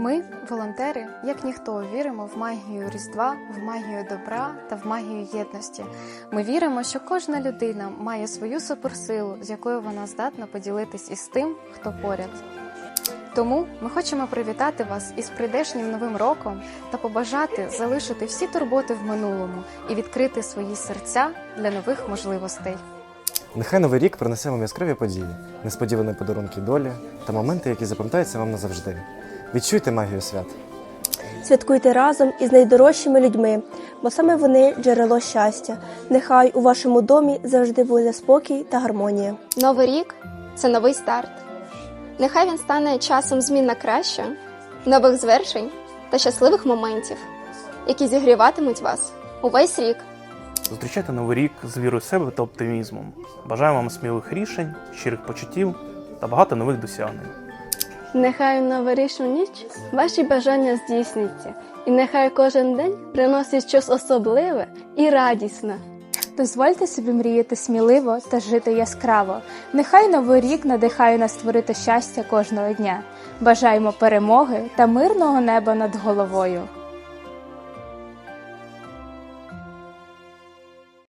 Ми, волонтери, як ніхто, віримо в магію Різдва, в магію добра та в магію єдності. Ми віримо, що кожна людина має свою суперсилу, з якою вона здатна поділитись із тим, хто поряд. Тому ми хочемо привітати вас із прийдешнім новим роком та побажати залишити всі турботи в минулому і відкрити свої серця для нових можливостей. Нехай новий рік принесе вам яскраві події, несподівані подарунки долі та моменти, які запам'ятаються вам назавжди. Відчуйте магію свят. Святкуйте разом із найдорожчими людьми, бо саме вони джерело щастя. Нехай у вашому домі завжди буде спокій та гармонія. Новий рік це новий старт. Нехай він стане часом змін на краще, нових звершень та щасливих моментів, які зігріватимуть вас увесь рік. Зустрічайте новий рік з вірою в себе та оптимізмом. Бажаю вам сміливих рішень, щирих почуттів та багато нових досягнень. Нехай у новорічну ніч ваші бажання здійсняться, і нехай кожен день приносить щось особливе і радісне. Дозвольте собі мріяти сміливо та жити яскраво. Нехай новий рік надихає нас створити щастя кожного дня. Бажаємо перемоги та мирного неба над головою.